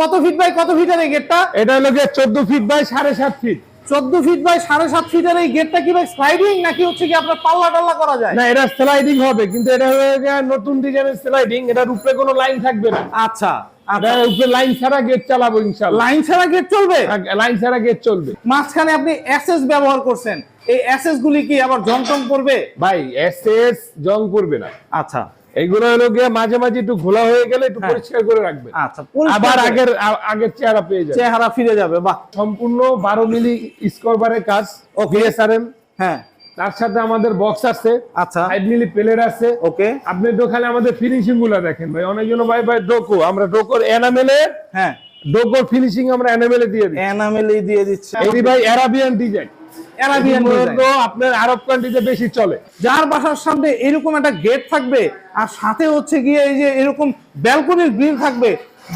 কত feet by কত ফিটের এই গেটটা এটা হলো গিয়ে চোদ্দ ফিট বাই সাড়ে সাত ফিট চোদ্দ ফিট বাই সাড়ে সাত ফিটের এই গেটটা কি ভাই স্লাইডিং নাকি হচ্ছে কি আপনার পাল্লা টাল্লা করা যায়? না এটা স্লাইডিং হবে কিন্তু এটা হয়ে গিয়ে নতুন ডিজাইনের স্লাইডিং এটার উপরে কোনো লাইন থাকবে না। আচ্ছা লাইন ছাড়া গেট চালাবো লাইন ছাড়া গেট চলবে? লাইন ছাড়া গেট চলবে। মাঝখানে আপনি এসএস ব্যবহার করছেন। এই এসএস গুলি কি আবার করবে? ভাই এসএস জং করবে না। আচ্ছা। এইগুলো হলো গিয়ে মাঝে মাঝে একটু ঘোলা হয়ে গেলে একটু হ্যাঁ। পরিষ্কার করে রাখবে। আচ্ছা আবার আগের আগের চেহারা পেয়ে যাবে। চেহারা ফিরে যাবে বাহ। সম্পূর্ণ বারো মিলি স্কোরবারের কাজ Okay. বিএসআরএম হ্যাঁ। তার সাথে আমাদের বক্স আছে আচ্ছা। ফাইভ মিলি প্লেট আছে। ওকে আপনি দোকানে আমাদের ফিনিশিংগুলো দেখেন ভাই অনেকজন ভাই ভাই ডোকো আমরা ডোকোর এনামেলে হ্যাঁ। ডোকোর ফিনিশিং আমরা এনামেলে দিয়ে দিই এনামেলি দিয়ে দিচ্ছি। এই ভাই অ্যারাবিয়ান ডিজাইন। আপনার আরব কান্ট্রিতে বেশি চলে। যার বাসার সামনে এরকম একটা গেট থাকবে আর সাথে হচ্ছে গিয়ে এই যে এরকম ব্যালকনির গ্রিল থাকবে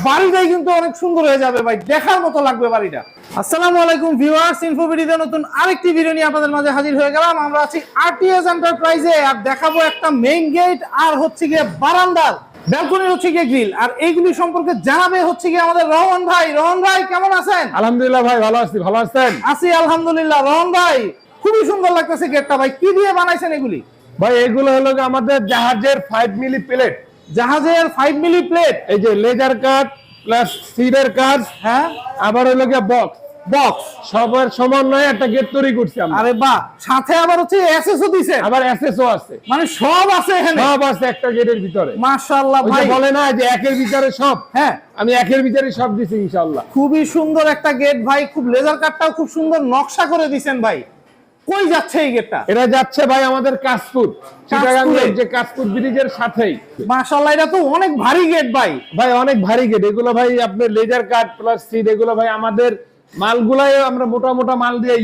বাড়িটাই কিন্তু অনেক সুন্দর হয়ে যাবে ভাই। দেখার মতো লাগবে বাড়িটা। আসসালামু আলাইকুম ভিউয়ার্স ইনফোভিডিতে নতুন আরেকটি ভিডিও নিয়ে আপনাদের মাঝে হাজির হয়ে গেলাম। আমরা আছি আরটিএস এন্টারপ্রাইজে আর দেখাবো একটা মেইন গেট আর হচ্ছে গিয়ে বারান্দার। ব্যালকনির হচ্ছে গিয়ে গ্রিল। আর এইগুলি সম্পর্কে জানাবে হচ্ছে গিয়ে আমাদের রহমান ভাই। রহমান ভাই কেমন আছেন? আলহামদুলিল্লাহ ভাই ভালো আছি। ভালো আছেন? আছি আলহামদুলিল্লাহ। রহমান ভাই খুবই সুন্দর লাগতেছে গেটটা ভাই। কি দিয়ে বানাইছেন এগুলি? ভাই এগুলো হলো আমাদের জাহাজের ফাইভ মিলি প্লেট জাহাজের ফাইভ মিলি প্লেট এই যে লেজার কাট প্লাস সিডের কাজ হ্যাঁ। আবার হলো গিয়ে বক্স বক্স সবার সমন্বয়ে একটা গেট তৈরি করছি আমরা। আরে বাহ সাথে আবার হচ্ছে এসএসও দিছে। আবার এসএসও আছে। মানে সব আছে এখানে। সব আছে একটা গেটের ভিতরে। মাশাআল্লাহ ভাই। বলে না যে একের ভিতরে সব? হ্যাঁ। আমি একের ভিতরে সব দিছি ইনশাআল্লাহ। খুবই সুন্দর একটা গেট ভাই খুব লেজার কাটটাও খুব সুন্দর নকশা করে দিছেন ভাই। কই যাচ্ছে এই গেটটা এটা যাচ্ছে ভাই আমাদের কাশপুর চিটাগাঙ্গের যে কাশপুর ব্রিজের সাথেই। মাশাআল্লাহ এটা তো অনেক ভারী গেট ভাই। ভাই অনেক ভারী গেট এগুলো ভাই আপনার লেজার কাট প্লাস সিট এগুলো ভাই আমাদের মালগুলাই আমরা মোটা মোটা মাল দিয়ে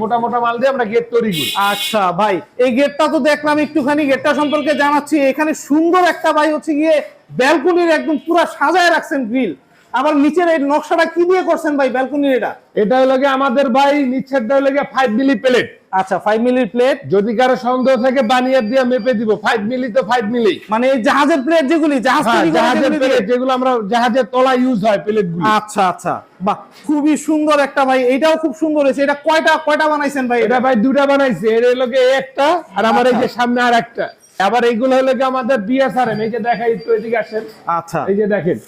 মোটা মোটা মাল দিয়ে আমরা গেট তৈরি করি। আচ্ছা ভাই এই গেটটা তো দেখলাম একটুখানি। গেটটা সম্পর্কে জানাচ্ছি এখানে সুন্দর একটা ভাই হচ্ছে গিয়ে ব্যালকনির একদম পুরো সাজায় রাখছেন গ্রিল আবার নিচের এই নকশাটা কি দিয়ে করছেন ভাই ব্যালকনির এটা? এটা হলো গিয়ে আমাদের ভাই নিচেরটা হলো ফাইভ মিলি প্লেট আচ্ছা ফাইভ মিলির প্লেট যদি কারও সন্দেহ থাকে বানিয়ে দিয়ে মেপে দিব। ফাইভ মিলি তো ফাইভ মিলি মানে এই জাহাজের প্লেট যেগুলি জাহাজ হ্যাঁ, তৈরি জাহাজের প্লেট যেগুলো আমরা জাহাজের তলা ইউজ হয় প্লেটগুলো আচ্ছা আচ্ছা। বাহ খুবই সুন্দর একটা ভাই। এটাও খুব সুন্দর হয়েছে। এটা কয়টা কয়টা বানাইছেন ভাই এটা ভাই দুটা বানাইছে। এর হলো গিয়ে একটা আর আমার এই যে আচ্ছা। সামনে আর একটা আবার এইগুলো হলো গিয়ে আমাদের বিএসআরএম এই যে একটু এদিকে আসেন। আচ্ছা। এই যে দেখেন।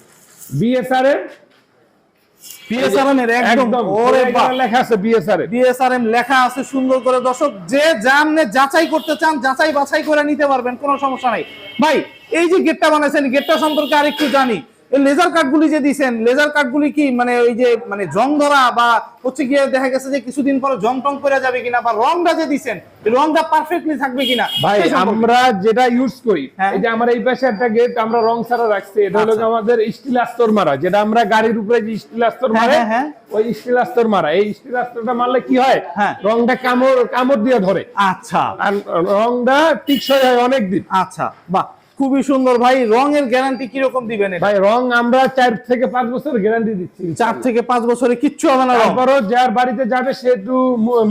বিএসআরএম বিএসআরএম এর একদম ওরে লেখা আছে বিএসআরএম বিএসআরএম লেখা আছে সুন্দর করে। দর্শক যে জামনে যাচাই করতে চান যাচাই বাছাই করে নিতে পারবেন কোনো সমস্যা নাই। ভাই এই যে গেটটা বানাইছেন গেটটা সম্পর্কে আরেকটু জানি। এই লেজার কাটগুলি যে দিছেন লেজার কাটগুলি কি মানে ওই যে মানে জং ধরা বা হচ্ছে গিয়ে দেখা গেছে যে কিছুদিন পরে জং টং করে যাবে কিনা বা রংটা যে দিছেন এই রংটা পারফেক্টলি থাকবে কিনা ভাই আমরা যেটা ইউজ করি হ্যাঁ। এই যে আমার এই পাশে একটা গেট আমরা রং ছাড়া রাখছি এটা হলো আচ্ছা। আমাদের স্টিল আস্তর মারা যেটা আমরা গাড়ির উপরে যে স্টিল আস্তর হ্যাঁ, মারে হ্যাঁ। ওই স্টিল আস্তর মারা এই স্টিল আস্তরটা মারলে কি হয় হ্যাঁ। রংটা কামড় কামড় দিয়ে ধরে আচ্ছা আর রংটা টিকসই হয় অনেক দিন আচ্ছা বাহ খুবই সুন্দর। ভাই রঙের গ্যারান্টি কীরকম দিবেন ভাই রং আমরা চার থেকে পাঁচ বছর গ্যারান্টি দিচ্ছি। চার থেকে পাঁচ বছরে কিচ্ছু হবে না রং? তারপরও যার বাড়িতে যাবে সে একটু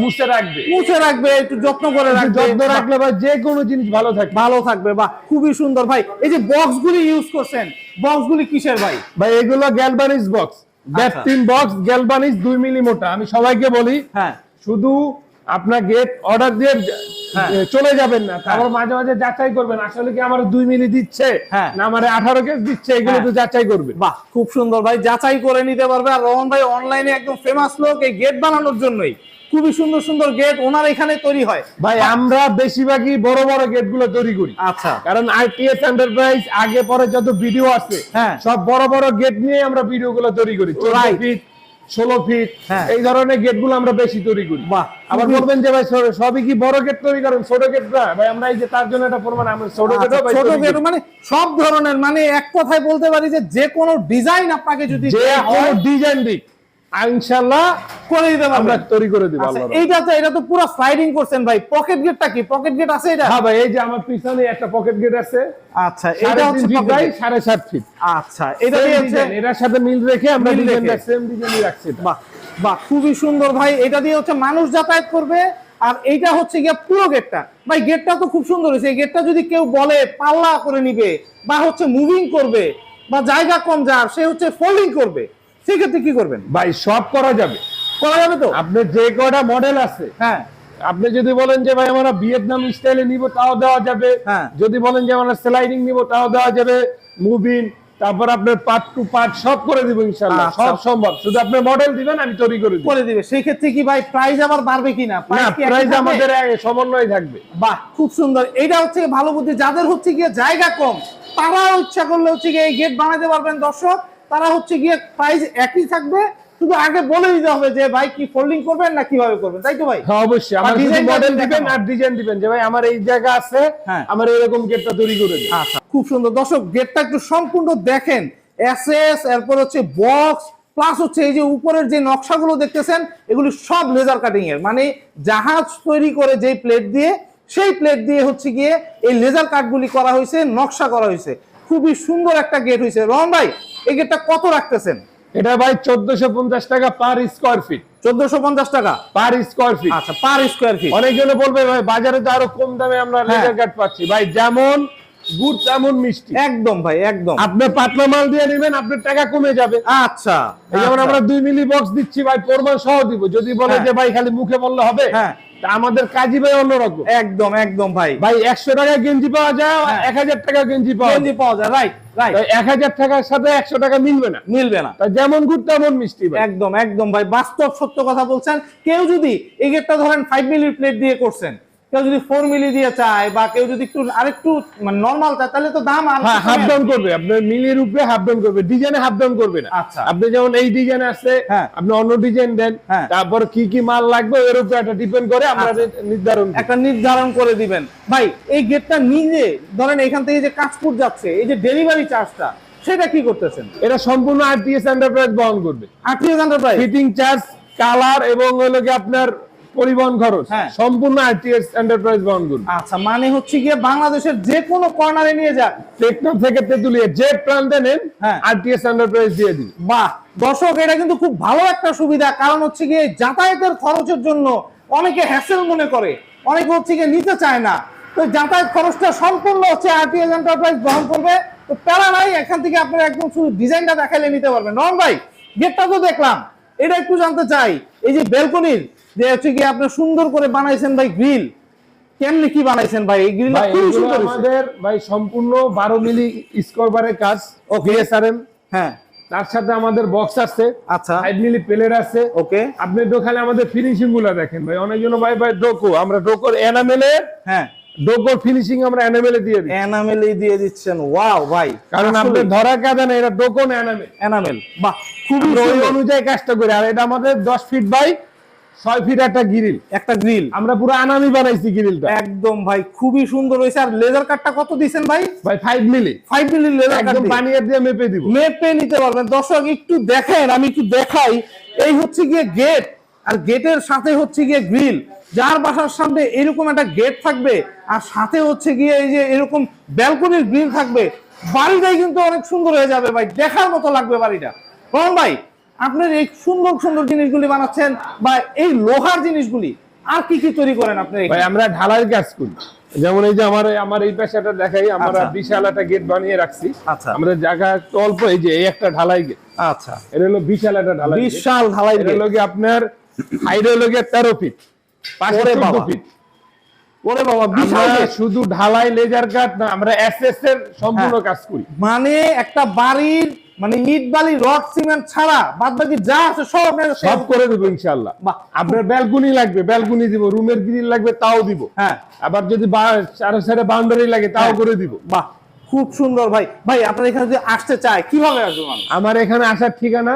মুছে রাখবে। মুছে রাখবে একটু যত্ন করে রাখবে। যত্ন রাখলে ভাই যে কোনো জিনিস ভালো থাকবে ভালো থাকবে বা খুবই সুন্দর। ভাই এই যে বক্স গুলি ইউজ করছেন বক্স গুলি কিসের ভাই? ভাই এগুলো গ্যালবানিস বক্স তিন বক্স গ্যালবানিস দুই মিলি মোটা। আমি সবাইকে বলি হ্যাঁ। শুধু আপনার গেট অর্ডার দিয়ে হ্যাঁ। চলে যাবেন না তারপর মাঝে মাঝে যাচাই করবেন আসলে কি আমার দুই মিলি দিচ্ছে হ্যাঁ। না আমার আঠারো কেস দিচ্ছে এগুলো হ্যাঁ। তো যাচাই করবেন বাহ খুব সুন্দর ভাই যাচাই করে নিতে পারবে আর রহন ভাই অনলাইনে একদম ফেমাস লোক এই গেট বানানোর জন্যই খুবই সুন্দর সুন্দর গেট ওনার এখানে তৈরি হয় ভাই আমরা বেশিরভাগই বড় বড় গেটগুলো তৈরি করি আচ্ছা কারণ আইটিএস এন্টারপ্রাইজ আগে পরে যত ভিডিও আছে হ্যাঁ। সব বড় বড় গেট নিয়ে আমরা ভিডিও গুলো তৈরি করি. ফিট ষোলো ফিট হ্যাঁ। এই ধরনের গেটগুলো আমরা বেশি তৈরি করি। আবার বলবেন যে ভাই সবই কি বড় গেট তৈরি করেন? ছোট গেট না। ভাই আমরা এই যে তার জন্য একটা প্রমাণ আমরা ছোট গেট আচ্ছা, ছোট গেট মানে সব ধরনের মানে এক কথায় বলতে পারি যে যে কোনো ডিজাইন আপনাকে যদি যে কোনো ডিজাইন দিক। ইনশাআল্লাহ করে দিতে আমরা তৈরি করে দিব আচ্ছা, এইটা তো এটা তো পুরো স্লাইডিং করছেন ভাই। পকেট গেটটা কি? পকেট গেট আছে এটা? হ্যাঁ ভাই এই যে আমার পিছনে একটা পকেট গেট আছে। আচ্ছা এটা হচ্ছে ফিট আচ্ছা এটা দিয়ে হচ্ছে এটার সাথে মিল রেখে আমরা মিল সেম ডিজাইনই রাখছি বাহ বাহ খুবই সুন্দর ভাই। এটা দিয়ে হচ্ছে মানুষ যাতায়াত করবে। আর এইটা হচ্ছে গিয়া পুরো গেটটা ভাই গেটটা তো খুব সুন্দর হয়েছে। এই গেটটা যদি কেউ বলে পাল্লা করে নিবে বা হচ্ছে মুভিং করবে বা জায়গা কম যার সে হচ্ছে ফোল্ডিং করবে। সেক্ষেত্রে কি করবেন? ভাই সব করা যাবে। করা যাবে তো? আপনার যে কটা মডেল আছে হ্যাঁ। আপনি যদি বলেন যে ভাই আমরা ভিয়েতনাম স্টাইলে নিব তাও দেওয়া যাবে। হ্যাঁ। যদি বলেন যে আমরা স্লাইডিং নিব তাও দেওয়া যাবে। মুভিং তারপর আপনার পার্ট টু পার্ট সব করে দিব ইনশাআল্লাহ। আচ্ছা। সব সম্ভব। শুধু আপনি মডেল দিবেন আমি তৈরি করে দিব। করে দিবে। সেই ক্ষেত্রে কি ভাই প্রাইস আবার বাড়বে কিনা? না কি একই প্রাইস আমাদের সমন্বয় থাকবে। বাহ খুব সুন্দর। এটা হচ্ছে ভালো বুদ্ধি। যাদের হচ্ছে গিয়ে জায়গা কম তারা ইচ্ছা করলে হচ্ছে গিয়ে এই গেট বানাতে পারবেন দর্শক। তারা হচ্ছে গিয়ে প্রাইস একই থাকবে শুধু আগে বলে দিতে হবে যে ভাই কি ফোল্ডিং করবেন না কীভাবে করবেন তাই তো ভাই? হ্যাঁ অবশ্যই। আমার টা মডেল দিবেন আর ডিজাইন দিবেন যে ভাই আমার এই জায়গা আছে হ্যাঁ। আমার এরকম গেটটা তৈরি করে দিন। আচ্ছা। খুব সুন্দর। দর্শক গেটটা একটু সম্পূর্ণ দেখেন। এসএস এরপর হচ্ছে বক্স প্লাস হচ্ছে এই যে উপরের যে নকশাগুলো দেখতেছেন এগুলি সব লেজার কাটিং এর। মানে জাহাজ তৈরি করে যে প্লেট দিয়ে সেই প্লেট দিয়ে হচ্ছে গিয়ে এই লেজার কাটগুলি করা হয়েছে নকশা করা হয়েছে। খুবই সুন্দর একটা গেট হয়েছে। রহন ভাই কত রাখতেছেন? এটা ভাই চোদ্দশো পঞ্চাশ টাকা পার স্কোয়ার ফিট। চোদ্দশো পঞ্চাশ টাকা? Per square feet. আচ্ছা পার স্কোয়ার ফিট। অনেকজনে বলবে ভাই বাজারে তো আরও কম দামে আমরা হ্যাঁ। লেজার কাট পাচ্ছি। ভাই যেমন গুড় তেমন মিষ্টি। একদম ভাই একদম। আপনি পাতলা মাল দিয়ে নেবেন আপনার টাকা কমে যাবে। আচ্ছা। যেমন আচ্ছা। আমরা দুই মিলি বক্স দিচ্ছি ভাই প্রমাণ সহ দিব। যদি বলে হ্যাঁ। যে ভাই খালি মুখে বললে হবে? হ্যাঁ। আমাদের কাজী ভাই অন্যরকম। একদম একদম ভাই। ভাই একশো টাকা গেঞ্জি পাওয়া যায় হ্যাঁ। এক হাজার টাকা গেঞ্জি পাওয়া গেঞ্জি যায় পাওয়া যায় রাইট এক হাজার টাকার সাথে একশো টাকা মিলবে না। মিলবে না। যেমন গুড় তেমন মিষ্টি একদম একদম ভাই। বাস্তব সত্য কথা বলছেন কেউ যদি এই গেটটা ধরেন ফাইভ মিলি প্লেট দিয়ে করছেন কেউ যদি ফোর মিলি দিয়ে চায় বা কেউ যদি একটু আরেকটু মানে নর্মাল চায় তাহলে তো দাম হ্যাঁ হাফ ডাউন করবে। আপনার মিলির উপরে হাফ ডাউন করবে। ডিজাইনে হাফ ডাউন করবে না। আচ্ছা। আপনি যেমন এই ডিজাইন আছে হ্যাঁ। আপনি অন্য ডিজাইন দেন হ্যাঁ। তারপর কি কি মাল লাগবে এর উপরে একটা ডিপেন্ড করে আমরা আচ্ছা। নির্ধারণ একটা নির্ধারণ করে দিবেন। ভাই এই গেটটা নিজে ধরেন এখান থেকে যে কাজপুর যাচ্ছে এই যে ডেলিভারি চার্জটা সেটা কি করতেছেন? এটা সম্পূর্ণ আরটিএস এন্টারপ্রাইজ বহন করবে। আটত্রিশ এন্টারপ্রাইজ ফিটিং চার্জ কালার এবং হলো কি আপনার পরিবহন খরচ হ্যাঁ। সম্পূর্ণ আরটিএস এন্টারপ্রাইজ বহন করবে। আচ্ছা মানে হচ্ছে গিয়ে বাংলাদেশের যে কোনো কর্নারে নিয়ে যাক টেকনাফ থেকে তেতুলিয়া যে প্রান্তে নেন হ্যাঁ। আরটিএস এন্টারপ্রাইজ দিয়ে দিন। বাহ দর্শক এটা কিন্তু খুব ভালো একটা সুবিধা কারণ হচ্ছে গিয়ে যাতায়াতের খরচের জন্য অনেকে হ্যাসেল মনে করে অনেকে হচ্ছে গিয়ে নিতে চায় না। তো যাতায়াত খরচটা সম্পূর্ণ হচ্ছে আরটিএস এন্টারপ্রাইজ বহন করবে। তো প্যারা নাই এখান থেকে আপনারা একদম শুধু ডিজাইনটা দেখাইলে নিতে পারবেন। নন ভাই গেটটা তো দেখলাম। এটা একটু জানতে চাই এই যে বেলকনির যে হচ্ছে গিয়ে আপনি সুন্দর করে বানাইছেন ভাই গ্রিল কেমনি কি বানাইছেন ভাই? এই গ্রিল সুন্দর আমাদের ভাই সম্পূর্ণ বারো মিলি স্কোরবারের কাজ। বিএসআরএম হ্যাঁ। তার সাথে আমাদের বক্স আছে। আচ্ছা। ফাইভ মিলি প্লেট আছে। ওকে আপনি দোকানে আমাদের ফিনিশিংগুলো দেখেন ভাই। অনেকজন ভাই ভাই ডোকো। আমরা ডোকোর এনামেলে হ্যাঁ। ডোকোর ফিনিশিং আমরা এনামেলে দিয়ে দিই এনামেলই দিয়ে দিচ্ছেন। ওয়াও ভাই। কারণ আপনি ধরা কাজে না এটা ডোকো না এনামেল এনামেল বাহ খুবই। অনুযায়ী কাজটা করি। আর এটা আমাদের দশ ফিট বাই ছয় ফিট একটা গ্রিল একটা গ্রিল আমরা পুরো আনামি বানাইছি গ্রিলটা একদম ভাই খুবই সুন্দর হয়েছে। আর লেজার কাটটা কত দিছেন ভাই? ভাই five milli five milli laser cut বানিয়ে দিয়ে মেপে দিব। মেপে নিতে পারবেন। দর্শক একটু দেখেন আমি একটু দেখাই। এই হচ্ছে গিয়ে গেট আর গেটের সাথে হচ্ছে গিয়ে গ্রিল যার বাসার সামনে এরকম একটা গেট থাকবে আর সাথে হচ্ছে গিয়ে এই যে এরকম ব্যালকনির গ্রিল থাকবে। বাড়িটাই কিন্তু অনেক সুন্দর হয়ে যাবে ভাই। দেখার মতো লাগবে বাড়িটা। রহন ভাই আপনার এই সুন্দর সুন্দর জিনিসগুলি বানাচ্ছেন বা এই লোহার জিনিসগুলি আর কি কি তৈরি করেন আপনি ভাই আমরা ঢালাই কাজ করি যেমন এই যে আমার আমার এই পাশাটা দেখাই আমরা আচ্ছা। বিশাল একটা গেট বানিয়ে রাখছি আচ্ছা। আমাদের জায়গা একটু অল্প এই যে এই একটা ঢালাই গেট আচ্ছা এটা হলো বিশাল একটা ঢালাই বিশাল ঢালাই gate। হলো আপনার হাইড হলো গিয়ে তেরো ফিট পাশে ওরে চোদ্দ বাবা। ফিট ওরে বাবা বিশাল শুধু ঢালাই লেজার কাট না আমরা এসএস এর সম্পূর্ণ হ্যাঁ। কাজ করি মানে একটা বাড়ির মানে ইট বালি রড সিমেন্ট ছাড়া বাদ বাকি যা আছে সব সব করে দেবো ইনশাল্লাহ। আপনার ব্যালকনি লাগবে ব্যালকনি দিব রুমের গ্রিল লাগবে তাও দিব। হ্যাঁ। আবার যদি চারো সাইডে বাউন্ডারি লাগে তাও হ্যাঁ। করে দিব। বাহ খুব সুন্দর ভাই। ভাই আপনার এখানে যদি আসতে চায় কীভাবে আসবে আমার এখানে আসার ঠিকানা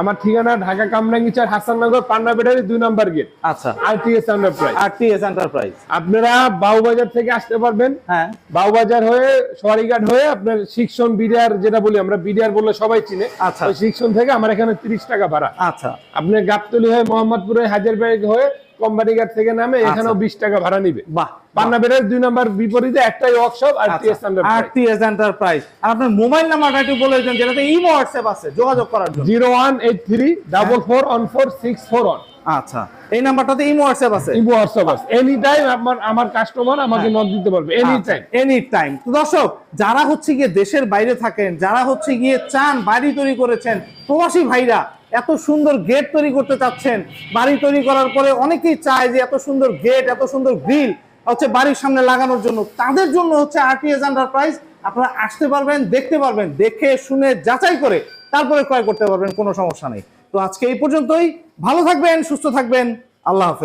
আমার ঠিকানা ঢাকা কামরাঙ্গিচার হাসাননগর পান্না বেটারি দুই নাম্বার গেট। আচ্ছা। আরটিএস এন্টারপ্রাইজ আর টিএস এন্টারপ্রাইজ আপনারা বাউবাজার থেকে আসতে পারবেন। হ্যাঁ। বাউবাজার হয়ে সোয়ারিঘাট হয়ে আপনার শিক্ষণ বিডিআর যেটা বলি আমরা বিডিআর বললে সবাই চিনে। আচ্ছা। ওই শিক্ষণ থেকে আমার এখানে তিরিশ টাকা ভাড়া। আচ্ছা। আপনি গাবতলি হয়ে মোহাম্মদপুরে হাজারবাগ হয়ে কোম্পানিঘাট থেকে নামে এখানেও বিশ টাকা ভাড়া নিবে। বাহ পান্না বেটারি দুই নাম্বার বিপরীতে একটাই workshop R TS R TS enterprise আর আপনার মোবাইল নাম্বারটা একটু বলে দিন যেটাতে ইমো হোয়াটসঅ্যাপ আছে যোগাযোগ করার জন্য। Zero one eight three double four one four six four one. আচ্ছা এই নাম্বারটাতে ইমো হোয়াটসঅ্যাপ আছে? ইমো হোয়াটসঅ্যাপ আছে। এনি টাইম আমার আমার কাস্টমার আমাকে হ্যাঁ। নক দিতে পারবে এনি টাইম এনি টাইম তো দর্শক যারা হচ্ছে গিয়ে দেশের বাইরে থাকেন যারা হচ্ছে গিয়ে চান বাড়ি তৈরি করেছেন প্রবাসী ভাইরা এত সুন্দর গেট তৈরি করতে চাচ্ছেন। বাড়ি তৈরি করার পরে অনেকেই চায় যে এত সুন্দর গেট এত সুন্দর গ্রিল হচ্ছে বাড়ির সামনে লাগানোর জন্য। তাদের জন্য হচ্ছে আরটিএস এন্টারপ্রাইজ আপনারা আসতে পারবেন, দেখতে পারবেন, দেখে শুনে যাচাই করে তারপরে ক্রয় করতে পারবেন, কোনো সমস্যা নেই। তো আজকে এই পর্যন্তই। ভালো থাকবেন, সুস্থ থাকবেন। আল্লাহ হাফেজ।